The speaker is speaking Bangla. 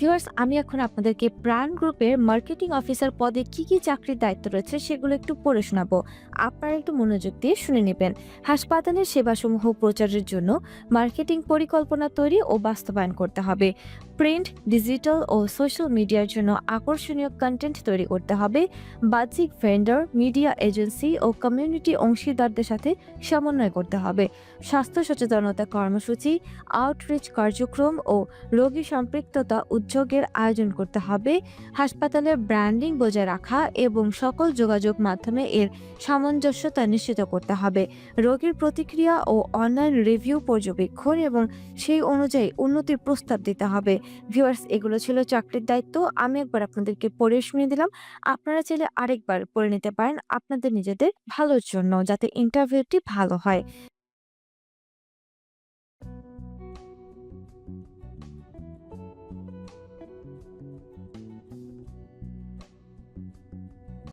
ভিউয়ার্স আমি এখন আপনাদেরকে প্রাণ গ্রুপের মার্কেটিং অফিসার পদে কি কি চাকরির দায়িত্ব রয়েছে সেগুলো একটু পড়ে শোনাবো। আপনারা একটু মনোযোগ দিয়ে শুনে নেবেন। হাসপাতালের সেবাসমূহ প্রচারের জন্য মার্কেটিং পরিকল্পনা তৈরি ও বাস্তবায়ন করতে হবে। প্রিন্ট, ডিজিটাল ও সোশ্যাল মিডিয়ার জন্য আকর্ষণীয় কন্টেন্ট তৈরি করতে হবে। বাহ্যিক ভেন্ডর মিডিয়া এজেন্সি ও কমিউনিটি অংশীদারদের সাথে সমন্বয় করতে হবে। স্বাস্থ্য সচেতনতা কর্মসূচি আউটরিচ কার্যক্রম ও রোগী সম্পৃক্ততা উদ্যোগের আয়োজন করতে হবে। হাসপাতালের ব্র্যান্ডিং বজায় রাখা এবং সকল যোগাযোগ মাধ্যমে এর সামঞ্জস্যতা নিশ্চিত করতে হবে। রোগীর প্রতিক্রিয়া ও অনলাইন রিভিউ পর্যবেক্ষণ এবং সেই অনুযায়ী উন্নতির প্রস্তাব দিতে হবে। ভিউয়ার্স এগুলো ছিল চাকরির দায়িত্ব। আমি একবার আপনাদেরকে পড়ে শুনে দিলাম। আপনারা চাইলে আরেকবার পড়ে নিতে পারেন আপনাদের নিজেদের ভালোর জন্য যাতে ইন্টারভিউটি ভালো হয়।